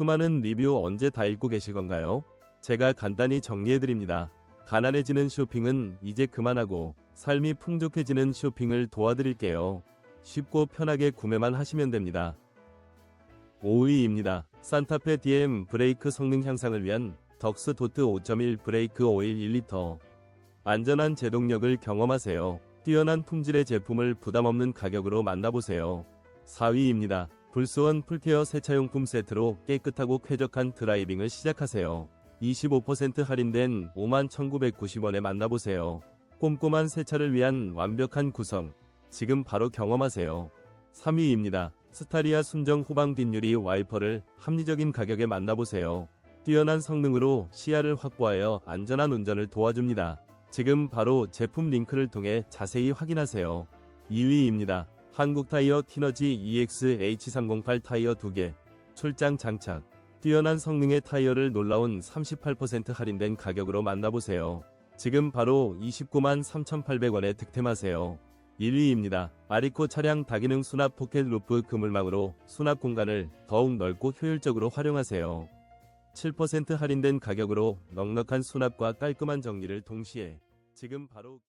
수많은 리뷰 언제 다 읽고 계실 건가요? 제가 간단히 정리해드립니다. 가난해지는 쇼핑은 이제 그만하고 삶이 풍족해지는 쇼핑을 도와드릴게요. 쉽고 편하게 구매만 하시면 됩니다. 5위입니다. 산타페 DM 브레이크 성능 향상을 위한 덕스 도트 5.1 브레이크 오일 1리터. 안전한 제동력을 경험하세요. 뛰어난 품질의 제품을 부담 없는 가격으로 만나보세요. 4위입니다. 불소원 풀케어 세차용품 세트로 깨끗하고 쾌적한 드라이빙을 시작하세요. 25% 할인된 51,990원에 만나보세요. 꼼꼼한 세차를 위한 완벽한 구성. 지금 바로 경험하세요. 3위입니다. 스타리아 순정 후방 빗유리 와이퍼를 합리적인 가격에 만나보세요. 뛰어난 성능으로 시야를 확보하여 안전한 운전을 도와줍니다. 지금 바로 제품 링크를 통해 자세히 확인하세요. 2위입니다. 한국 타이어 티너지 EX H308 타이어 2개. 출장 장착. 뛰어난 성능의 타이어를 놀라운 38% 할인된 가격으로 만나보세요. 지금 바로 29만 3,800원에 득템하세요. 1위입니다. 아리코 차량 다기능 수납 포켓 루프 그물망으로 수납 공간을 더욱 넓고 효율적으로 활용하세요. 7% 할인된 가격으로 넉넉한 수납과 깔끔한 정리를 동시에 지금 바로